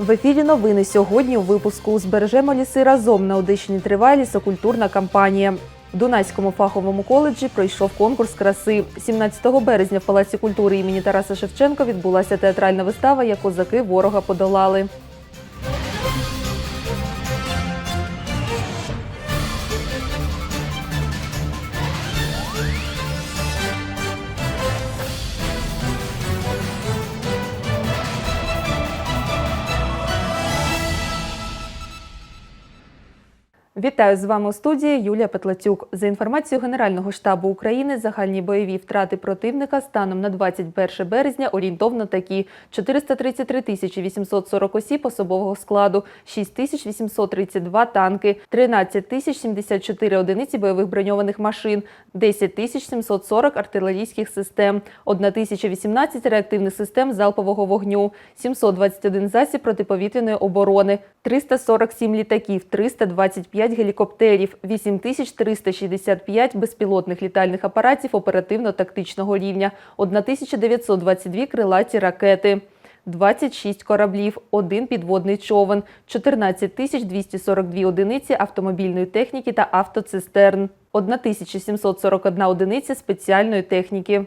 В ефірі новини сьогодні у випуску збережемо ліси разом на Одещині триває лісокультурна кампанія. В Дунайському фаховому коледжі пройшов конкурс краси. 17 березня в Палаці культури імені Тараса Шевченка відбулася театральна вистава «Як козаки ворога подолали. Вітаю з вами у студії Юлія Петлацюк. За інформацією Генерального штабу України, загальні бойові втрати противника станом на 21 березня орієнтовно такі: 433 тисячі 840 осіб особового складу, 6 тисяч 832 танки, 13 тисяч 74 одиниці бойових броньованих машин, 10 тисяч 740 артилерійських систем, 1 тисяча 18 реактивних систем залпового вогню, 721 засіб протиповітряної оборони, 347 літаків, 325 гелікоптерів, 8365 безпілотних літальних апаратів оперативно-тактичного рівня, 1922 крилаті ракети. 26 кораблів, один підводний човен, 14 тисяч 242 одиниці автомобільної техніки та автоцистерн, 1741 одиниця спеціальної техніки.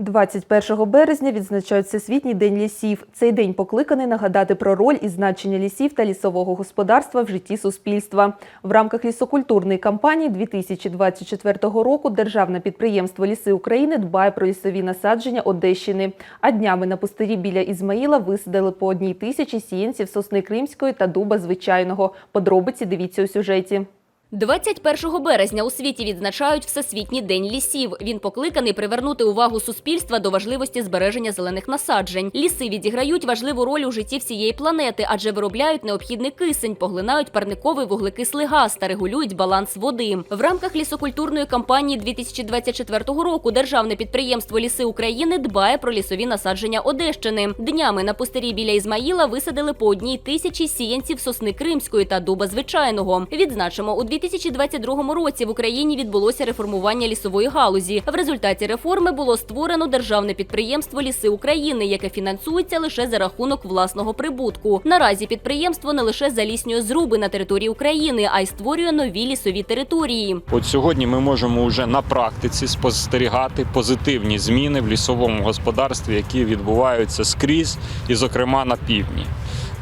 21 березня відзначають Всесвітній день лісів. Цей день покликаний нагадати про роль і значення лісів та лісового господарства в житті суспільства. В рамках лісокультурної кампанії 2024 року Державне підприємство Ліси України дбає про лісові насадження Одещини. А днями на пустирі біля Ізмаїла висадили по одній тисячі сіянців сосни кримської та дуба звичайного. Подробиці дивіться у сюжеті. 21 березня у світі відзначають Всесвітній день лісів. Він покликаний привернути увагу суспільства до важливості збереження зелених насаджень. Ліси відіграють важливу роль у житті всієї планети, адже виробляють необхідний кисень, поглинають парниковий вуглекислий газ та регулюють баланс води. В рамках лісокультурної кампанії 2024 року державне підприємство Ліси України дбає про лісові насадження Одещини. Днями на пустирі біля Ізмаїла висадили по одній тисячі сіянців сосни кримської та дуба звичайного. Відзначимо у 2022 році в Україні відбулося реформування лісової галузі. В результаті реформи було створено державне підприємство Ліси України, яке фінансується лише за рахунок власного прибутку. Наразі підприємство не лише заліснює зруби на території України, а й створює нові лісові території. От сьогодні ми можемо вже на практиці спостерігати позитивні зміни в лісовому господарстві, які відбуваються скрізь, і, зокрема, на півдні.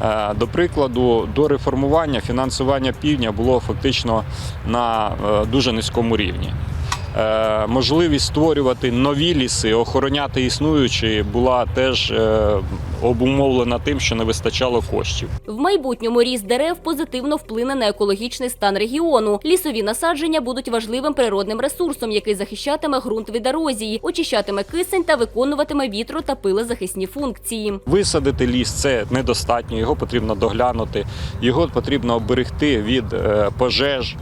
Е, До прикладу, до реформування фінансування півдня було фактично на е, дуже низькому рівні. Е, Можливість створювати нові ліси, охороняти існуючі була теж е, обумовлена тим, що не вистачало коштів. В майбутньому ріст дерев позитивно вплине на екологічний стан регіону. Лісові насадження будуть важливим природним ресурсом, який захищатиме ґрунт від ерозії, очищатиме кисень та виконуватиме вітро та пилозахисні функції. Висадити ліс це недостатньо, його потрібно доглянути, його потрібно оберегти від е, пожеж.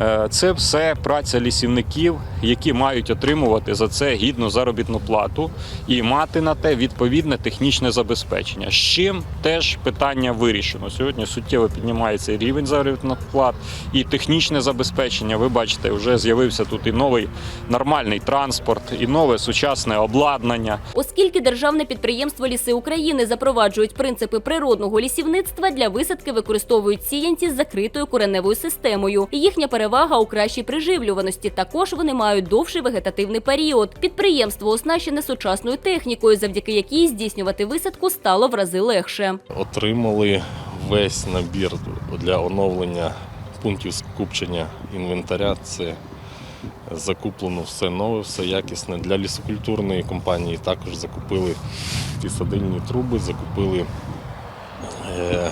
Е, Це все праця лісівників, які мають отримувати за це гідну заробітну плату і мати на те відповідне технічне забезпечення. З чим теж питання вирішено. Сьогодні суттєво піднімається рівень заробітних плат і технічне забезпечення. Ви бачите, вже з'явився тут і новий нормальний транспорт, і нове сучасне обладнання. Оскільки державне підприємство Ліси України запроваджують принципи природного лісівництва, для висадки використовують сіянці з закритою кореневою системою. Їхня перевага у кращій приживлюваності. Також вони мають довший вегетативний період. Підприємство оснащене сучасною технікою, завдяки якій здійснювати висадку стало в рази легше. Отримали весь набір для оновлення пунктів скупчення інвентаря. Це закуплено все нове, все якісне. Для лісокультурної компанії також закупили ті садильні труби, закупили е,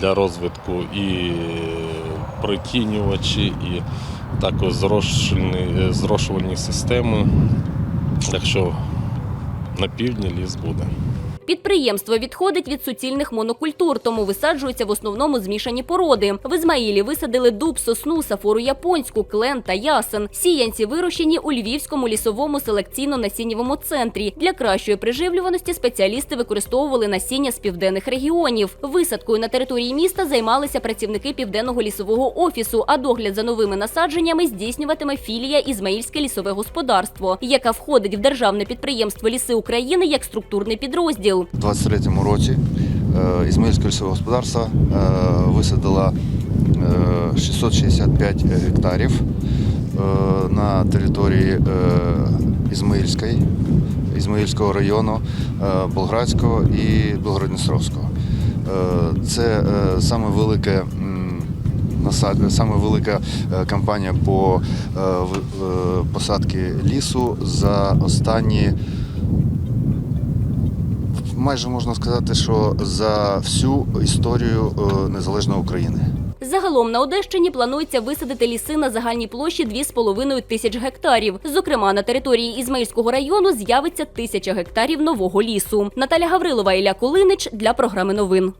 для розвитку і притінювачі, і також зрошувальні, зрошувальні системи. Так що на півдні ліс буде. Підприємство відходить від суцільних монокультур, тому висаджуються в основному змішані породи. В Ізмаїлі висадили дуб, сосну, сафору японську, клен та ясен. Сіянці вирощені у Львівському лісовому селекційно-насіннєвому центрі. Для кращої приживлюваності спеціалісти використовували насіння з південних регіонів. Висадкою на території міста займалися працівники південного лісового офісу, а догляд за новими насадженнями здійснюватиме філія Ізмаїльське лісове господарство, яка входить в державне підприємство Ліси України як структурний підрозділ. Ізмаїл. У 23-му році е, Ізмаїльське лісове господарство е, висадило е, 665 гектарів на території Ізмаїльської, Ізмаїльського району, Болградського і Білгородністровського. Е, Це саме велике саме велика кампанія по посадки лісу за останні майже можна сказати, що за всю історію е, незалежної України. Загалом на Одещині планується висадити ліси на загальній площі 2,5 тисяч гектарів. Зокрема, на території Ізмаїльського району з'явиться тисяча гектарів нового лісу. Наталя Гаврилова, Ілля Кулинич для програми новин.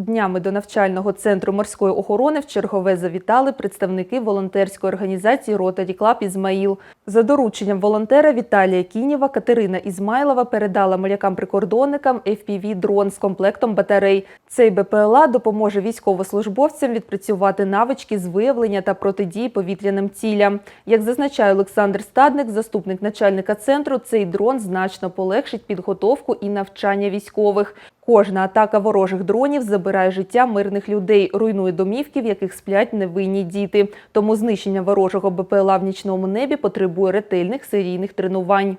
Днями до навчального центру морської охорони в чергове завітали представники волонтерської організації Rotary Club Ізмаїл. За дорученням волонтера Віталія Кінєва Катерина Ізмайлова передала морякам-прикордонникам FPV-дрон з комплектом батарей. Цей БПЛА допоможе військовослужбовцям відпрацювати навички з виявлення та протидії повітряним цілям. Як зазначає Олександр Стадник, заступник начальника центру, цей дрон значно полегшить підготовку і навчання військових. Кожна атака ворожих дронів забирає життя мирних людей, руйнує домівки, в яких сплять невинні діти. Тому знищення ворожого БПЛА в нічному небі потребує ретельних серійних тренувань.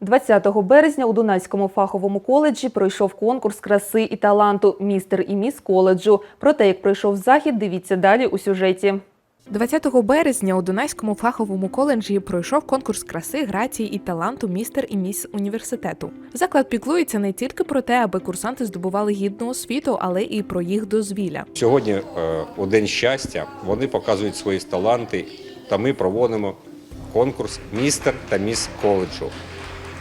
20 березня у Дунайському фаховому коледжі пройшов конкурс краси і таланту Містер і міс коледжу. Про те, як пройшов захід, дивіться далі у сюжеті. 20 березня у Дунайському фаховому коледжі пройшов конкурс краси, грації і таланту містер і міс університету. Заклад піклується не тільки про те, аби курсанти здобували гідну освіту, але і про їх дозвілля. Сьогодні, е, у День щастя, вони показують свої таланти, та ми проводимо конкурс містер та міс коледжу,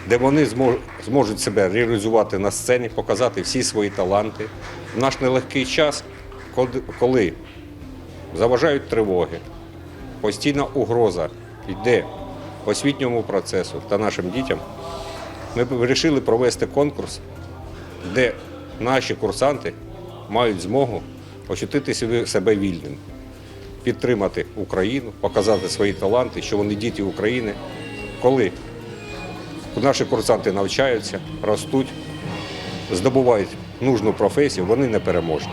де вони змож- зможуть себе реалізувати на сцені, показати всі свої таланти. В наш нелегкий час, коли заважають тривоги, постійна угроза йде освітньому процесу та нашим дітям, ми вирішили провести конкурс, де наші курсанти мають змогу ощутити себе- вільним, підтримати Україну, показати свої таланти, що вони діти України, коли наші курсанти навчаються, ростуть, здобувають нужну професію, вони непереможні.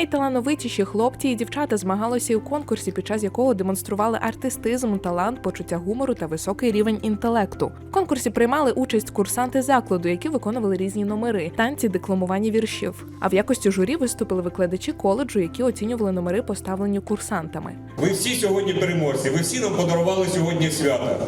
Найталановитіші хлопці і дівчата змагалися і у конкурсі, під час якого демонстрували артистизм, талант, почуття гумору та високий рівень інтелекту. В конкурсі приймали участь курсанти закладу, які виконували різні номери, танці, декламування віршів. А в якості журі виступили викладачі коледжу, які оцінювали номери, поставлені курсантами. Ви всі сьогодні переможці, ви всі нам подарували сьогодні свято.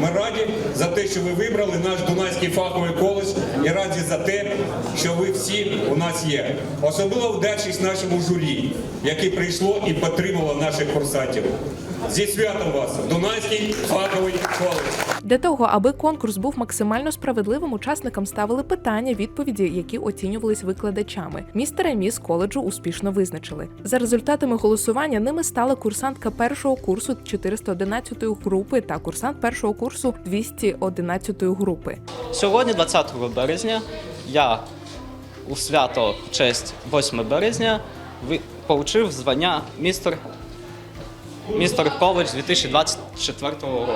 Ми раді за те, що ви вибрали наш Дунайський фаховий коледж і раді за те, що ви всі у нас є. Особливо вдячність нашому журі, яке прийшло і підтримало наших курсантів. Зі святом вас, Дунайський фаховий коледж. Для того, аби конкурс був максимально справедливим, учасникам ставили питання, відповіді, які оцінювались викладачами. Містера і міс коледжу успішно визначили. За результатами голосування ними стала курсантка першого курсу 411 групи та курсант першого курсу 211 групи. Сьогодні, 20 березня, я у свято в честь 8 березня получив звання містер, містер коледж 2024 року.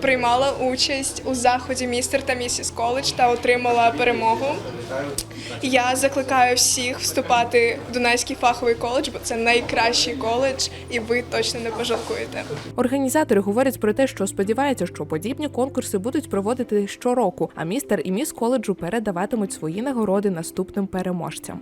приймала участь у заході містер та місіс коледж та отримала перемогу. Я закликаю всіх вступати в Дунайський фаховий коледж, бо це найкращий коледж, і ви точно не пожалкуєте. Організатори говорять про те, що сподіваються, що подібні конкурси будуть проводити щороку, а містер і міс коледжу передаватимуть свої нагороди наступним переможцям.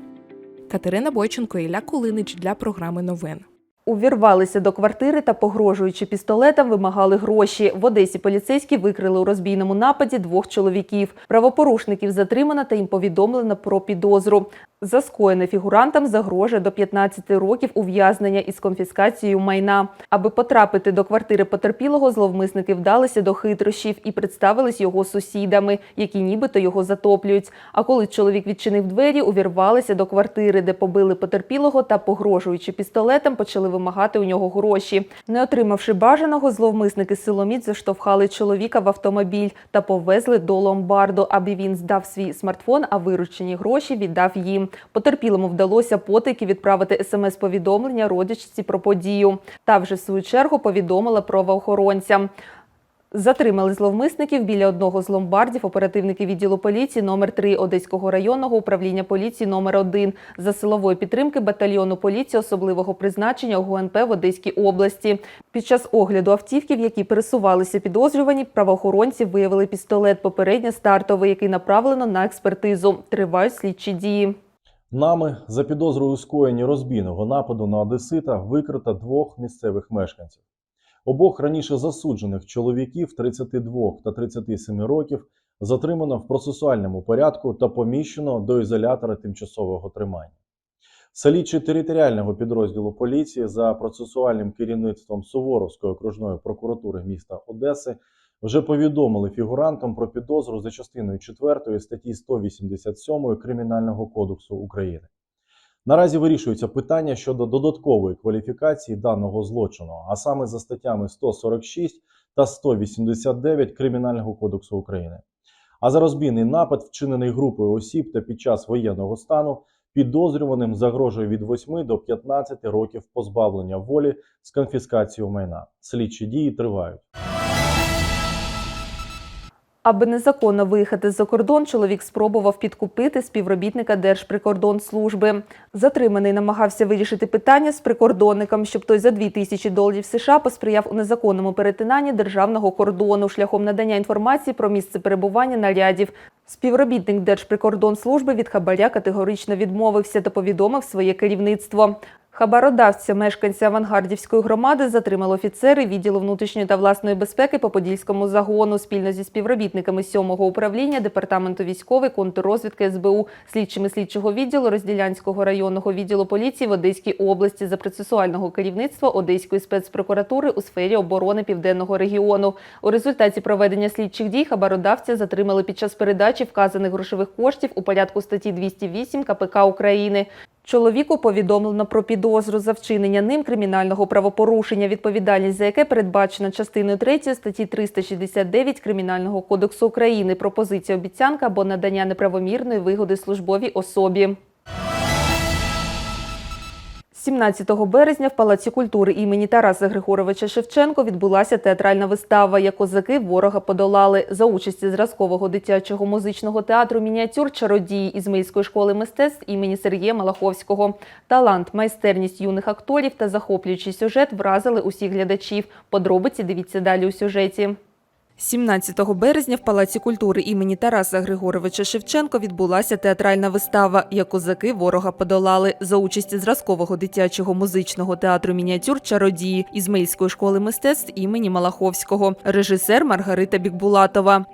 Катерина Бойченко, Ілля Кулинич для програми новин. Увірвалися до квартири та, погрожуючи пістолетом, вимагали гроші. В Одесі поліцейські викрили у розбійному нападі двох чоловіків. Правопорушників затримано та їм повідомлено про підозру. За скоєне фігурантам загрожує до 15 років ув'язнення із конфіскацією майна. Аби потрапити до квартири потерпілого, зловмисники вдалися до хитрощів і представились його сусідами, які нібито його затоплюють. А коли чоловік відчинив двері, увірвалися до квартири, де побили потерпілого та, погрожуючи пістолетом, почали вимагати у нього гроші. Не отримавши бажаного, зловмисники силоміць заштовхали чоловіка в автомобіль та повезли до ломбарду, аби він здав свій смартфон, а виручені гроші віддав їм. Потерпілому вдалося потайки відправити смс-повідомлення родичці про подію. Та вже в свою чергу повідомила правоохоронцям. Затримали зловмисників біля одного з ломбардів оперативники відділу поліції номер 3 Одеського районного управління поліції номер 1 за силової підтримки батальйону поліції особливого призначення ГУНП в Одеській області. Під час огляду автівків, які пересувалися підозрювані, правоохоронці виявили пістолет попередньо стартовий, який направлено на експертизу. Тривають слідчі дії. Нами за підозрою у скоєнні розбійного нападу на одесита викрито двох місцевих мешканців. Обох раніше засуджених чоловіків 32 та 37 років затримано в процесуальному порядку та поміщено до ізолятора тимчасового тримання. Слідчі територіального підрозділу поліції за процесуальним керівництвом Суворовської окружної прокуратури міста Одеси вже повідомили фігурантам про підозру за частиною 4 статті 187 Кримінального кодексу України. Наразі вирішується питання щодо додаткової кваліфікації даного злочину, а саме за статтями 146 та 189 Кримінального кодексу України. А за розбійний напад, вчинений групою осіб та під час воєнного стану, підозрюваним загрожує від 8 до 15 років позбавлення волі з конфіскацією майна. Слідчі дії тривають. Аби незаконно виїхати за кордон, чоловік спробував підкупити співробітника Держприкордонслужби. Затриманий намагався вирішити питання з прикордонником, щоб той за 2 тисячі доларів США посприяв у незаконному перетинанні державного кордону шляхом надання інформації про місце перебування нарядів. Співробітник Держприкордонслужби від хабаря категорично відмовився та повідомив своє керівництво. Хабародавця, мешканця авангардівської громади, затримали офіцери відділу внутрішньої та власної безпеки по подільському загону спільно зі співробітниками сьомого управління департаменту військової контррозвідки СБУ, слідчими слідчого відділу Розділянського районного відділу поліції в Одеській області за процесуального керівництва Одеської спецпрокуратури у сфері оборони південного регіону. У результаті проведення слідчих дій хабародавця затримали під час передачі вказаних грошових коштів у порядку статті 208 КПК України. Чоловіку повідомлено про підозру за вчинення ним кримінального правопорушення, відповідальність за яке передбачена частиною 3 статті 369 Кримінального кодексу України пропозиція обіцянка або надання неправомірної вигоди службовій особі. 17 березня в Палаці культури імені Тараса Григоровича Шевченко відбулася театральна вистава «Як козаки ворога подолали» за участі зразкового дитячого музичного театру «Мініатюр чародії» Ізмаїльської школи мистецтв імені Сергія Малаховського. Талант, майстерність юних акторів та захоплюючий сюжет вразили усіх глядачів. Подробиці дивіться далі у сюжеті. 17 березня в Палаці культури імені Тараса Григоровича Шевченко відбулася театральна вистава «Як козаки ворога подолали» за участі зразкового дитячого музичного театру мініатюр чародії Ізмаїльської школи мистецтв імені Малаховського, режисер Маргарита Бікбулатова.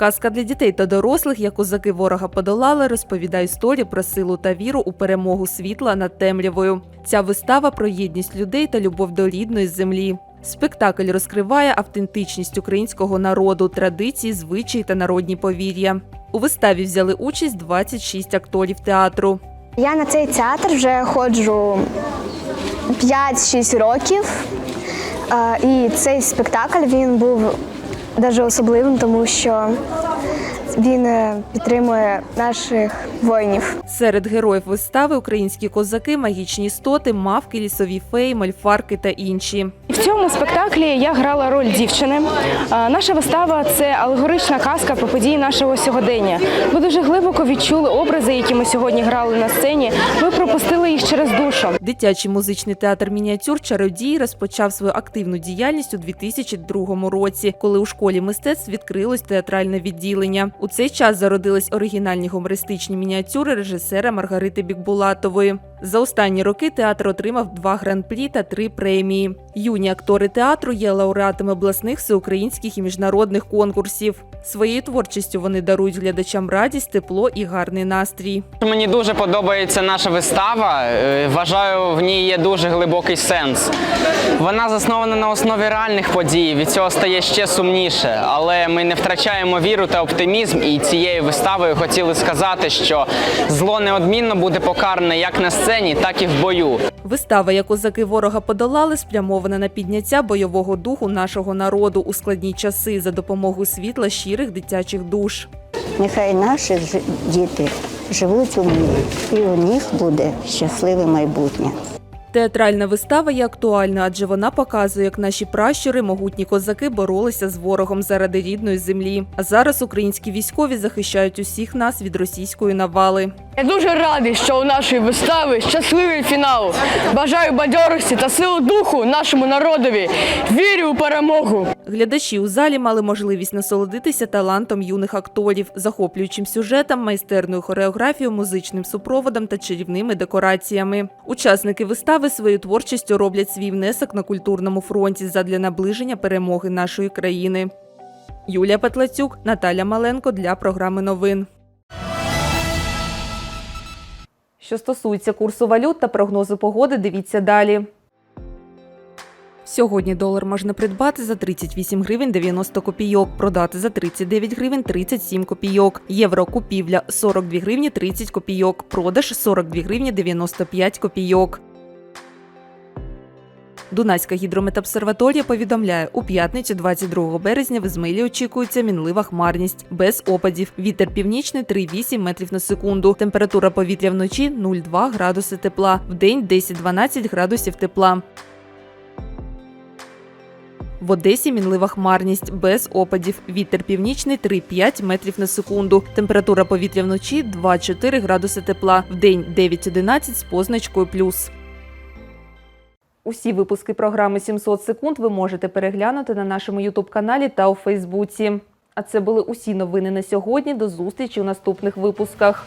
Казка для дітей та дорослих, як козаки ворога подолали, розповідає історію про силу та віру у перемогу світла над темрявою. Ця вистава про єдність людей та любов до рідної землі. Спектакль розкриває автентичність українського народу, традиції, звичаї та народні повір'я. У виставі взяли участь 26 акторів театру. Я на цей театр вже ходжу 5-6 років. Е, І цей спектакль він був дуже особливим, тому що він е, підтримує наших воїнів. Серед героїв вистави українські козаки, магічні істоти, мавки, лісові феї, мольфарки та інші. В цьому спектаклі я грала роль дівчини. Наша вистава це алегорична казка про події нашого сьогодення. Ви дуже глибоко відчули образи, які ми сьогодні грали на сцені. Ви пропустили їх через душу. Дитячий музичний театр мініатюр Чародій розпочав свою активну діяльність у 2002 році, коли у школі мистецтв відкрилось театральне відділення. У цей час зародились оригінальні гумористичні мініатюри режисера Маргарити Бікбулатової. За останні роки театр отримав два гран-прі та три премії. Юні актори театру є лауреатами обласних, всеукраїнських і міжнародних конкурсів. Своєю творчістю вони дарують глядачам радість, тепло і гарний настрій. Мені дуже подобається наша вистава. Е, Вважаю, в ній є дуже глибокий сенс. Вона заснована на основі реальних подій. Від цього стає ще сумніше. Але ми не втрачаємо віру та оптимізм. І цією виставою хотіли сказати, що зло неодмінно буде покаране як на сцені, так і в бою. Вистава, як козаки ворога подолали, спрямована на підняття бойового духу нашого народу у складні часи за допомогою світла щирих дитячих душ. Нехай наші ж- діти живуть у мирі, і у них буде щасливе майбутнє. Театральна вистава є актуальна, адже вона показує, як наші пращури, могутні козаки, боролися з ворогом заради рідної землі. А зараз українські військові захищають усіх нас від російської навали. Я дуже радий, що у нашої вистави щасливий фінал. Бажаю бадьорості та сили духу нашому народові. Вірю у перемогу. Глядачі у залі мали можливість насолодитися талантом юних акторів, захоплюючим сюжетом, майстерною хореографією, музичним супроводом та чарівними декораціями. Учасники вистави своєю творчістю роблять свій внесок на культурному фронті задля наближення перемоги нашої країни. Юлія Петлацюк, Наталя Маленко для програми новин. Що стосується курсу валют та прогнозу погоди, дивіться далі. Сьогодні долар можна придбати за 38 гривень 90 копійок, продати за 39 гривень 37 копійок. Євро купівля 42 гривні 30 копійок, продаж 42 гривні 95 копійок. Дунайська гідрометобсерваторія повідомляє, у п'ятницю 22 березня в Ізмаїлі очікується мінлива хмарність, без опадів. Вітер північний 3,8 метрів на секунду. Температура повітря вночі 0,2 градуси тепла. Вдень 10-12 градусів тепла. В Одесі мінлива хмарність без опадів. Вітер північний 3-5 метрів на секунду. Температура повітря вночі 2-4 градуси тепла. Вдень 9-11 з позначкою плюс. Усі випуски програми 700 секунд ви можете переглянути на нашому Ютуб-каналі та у Фейсбуці. А це були усі новини на сьогодні. До зустрічі у наступних випусках.